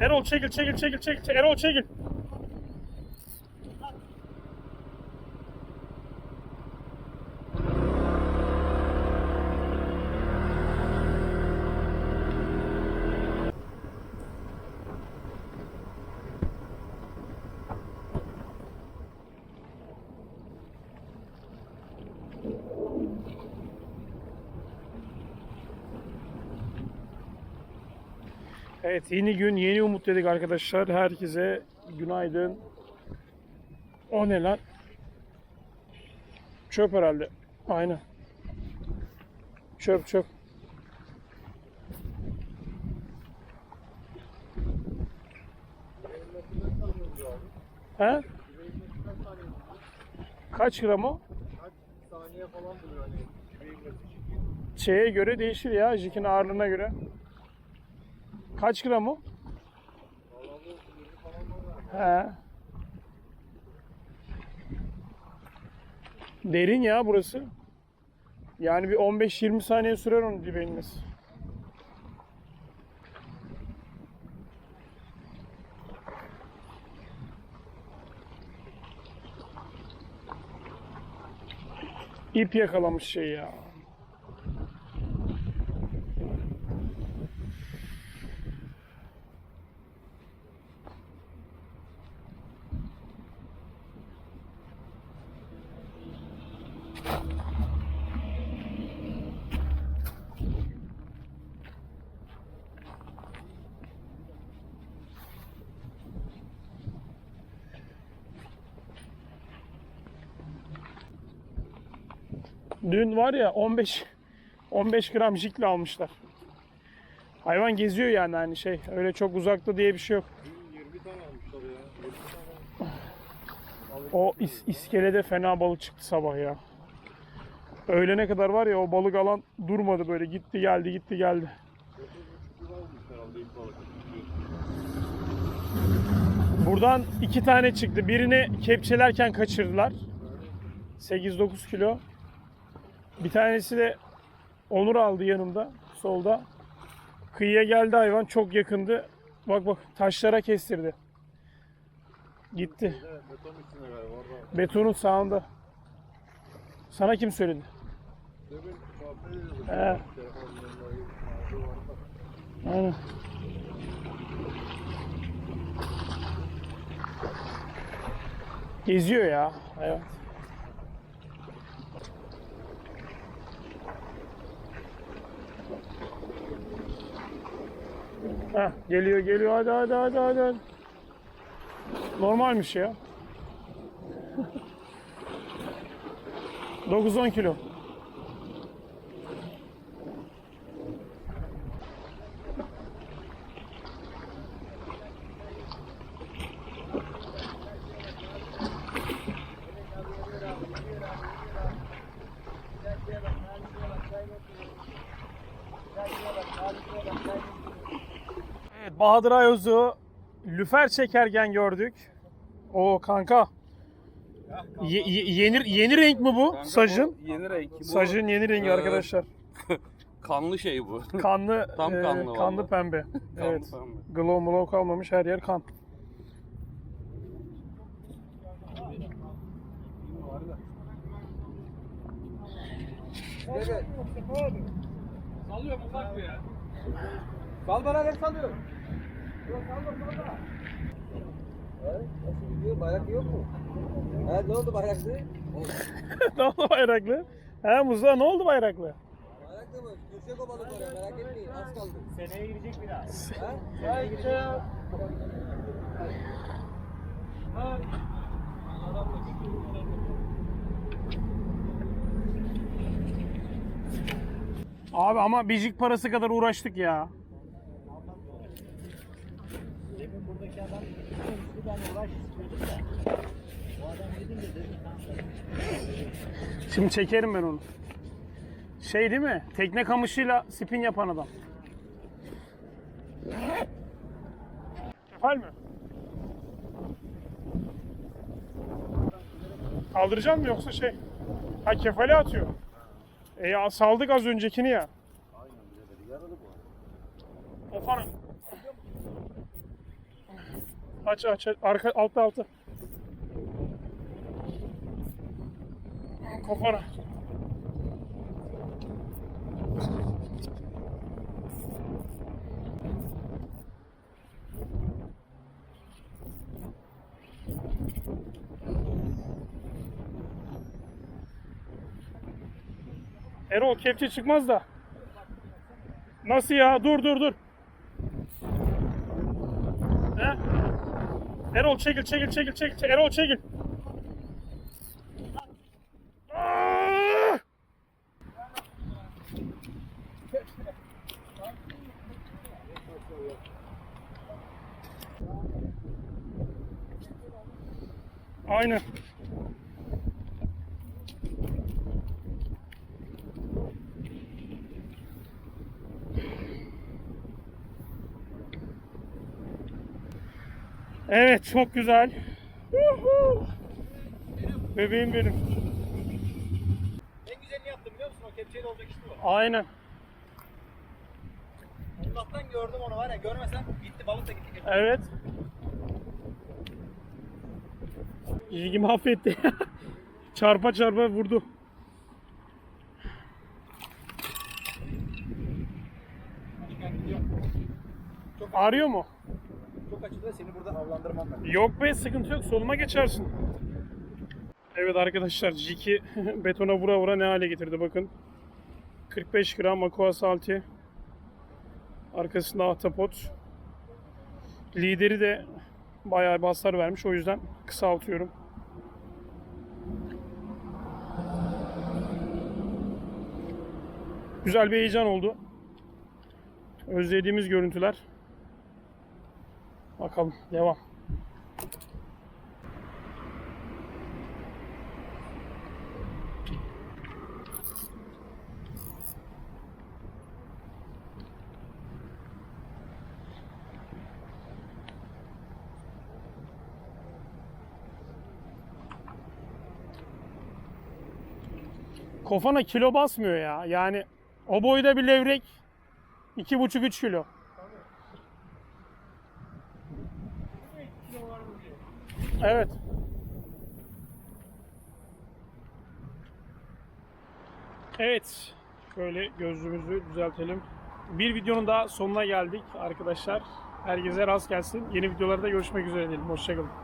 Erol çekil çekil çekil çekil. Erol çekil. Evet yeni gün yeni umut dedik arkadaşlar. Herkese günaydın. O ne lan? Çöp herhalde. Aynen. Çöp çöp. He? Kaç gram o? Kaç saniye falan buluyor hani. Şeye göre değişir ya. Jikin ağırlığına göre. Kaç gram o? Valla bu 20 falan var da. He. Derin ya burası. Yani bir 15-20 saniye sürer onun dibe inmesi. İp yakalamış şey ya. Dün var ya 15 15 gram jikle almışlar. Hayvan geziyor yani hani şey öyle çok uzakta diye bir şey yok. Dün 20 tane almışlar ya. 20 tane. O is- iskelede fena balık çıktı sabah ya. Öğlene kadar var ya o balık alan durmadı böyle gitti geldi gitti geldi. 9,5 kilo almış herhalde ilk balık. Buradan iki tane çıktı. Birini kepçelerken kaçırdılar. 8-9 kilo. Bir tanesi de Onur aldı yanımda solda. Kıyıya geldi hayvan çok yakındı. Bak bak taşlara kestirdi. Gitti. Evet. Betonun sağında. Sana kim söyledi? Demin. He. Aynen. Geziyor ya hayvan. Heh, geliyor geliyor hadi hadi hadi hadi. Normalmiş ya. 9-10 kilo. Evet, Bahadır Ayoz'u lüfer çekerken gördük. O kanka. Ye- ye- yeni yeni renk mi bu? Kanka Sajın. bu Yeni renk. Bu Sajın yeni rengi Ee, arkadaşlar. kanlı şey bu. Kanlı Tam e, kanlı kanlı vallahi. pembe. Kanlı evet. pembe. Glow molow kalmamış her yer kan. Salıyor ufak bir ya. Sal bana ne salıyor? Nasıl gidiyor? Bayrak yok mu? Ha ne oldu bayraklı? ne oldu bayraklı? He Musa ne oldu bayraklı? Bayraklı mı? Girecek o balık oraya merak etmeyin az kaldı. Seneye girecek biraz. Ha? Seneye girecek. Abi ama bicik parası kadar uğraştık ya. Demin buradaki adam demişti ben uğraş istiyordum da. O adam gidince dedi Şimdi çekerim ben onu. Şey değil mi? Tekne kamışıyla spin yapan adam. Kefal mi? Kaldıracak mı yoksa şey? Ha kefale atıyor. E ya saldık az öncekini ya. Aynen birader yaralı bu. Ofanı. Aç aç aç. Arka altta altta. Kafana. Erol kepçe çıkmaz da. Nasıl ya? Dur dur dur. He? Erol çekil çekil çekil çekil. çekil. Erol çekil. Aa! Aynen. Evet çok güzel. Bebeğim benim. En güzelini yaptım biliyor musun? O kepçeyle olacak işte bu. Aynen. Uzaktan gördüm onu var ya görmesem gitti balık da gitti. kepçe. Evet. İlgi mahvetti. çarpa çarpa vurdu. Arıyor mu? Çok açıldı seni burada avlandırmam ben. Yok be sıkıntı yok soluma geçersin. Evet arkadaşlar Jiki betona vura vura ne hale getirdi bakın. 45 gram aqua salti. Arkasında ahtapot. Lideri de bayağı bir vermiş o yüzden kısaltıyorum. Güzel bir heyecan oldu. Özlediğimiz görüntüler. Bakalım devam. Kofana kilo basmıyor ya. Yani o boyda bir levrek 2,5-3 kilo. Evet. Evet. Şöyle gözlüğümüzü düzeltelim. Bir videonun daha sonuna geldik arkadaşlar. Herkese rast gelsin. Yeni videolarda görüşmek üzere diyelim. Hoşçakalın.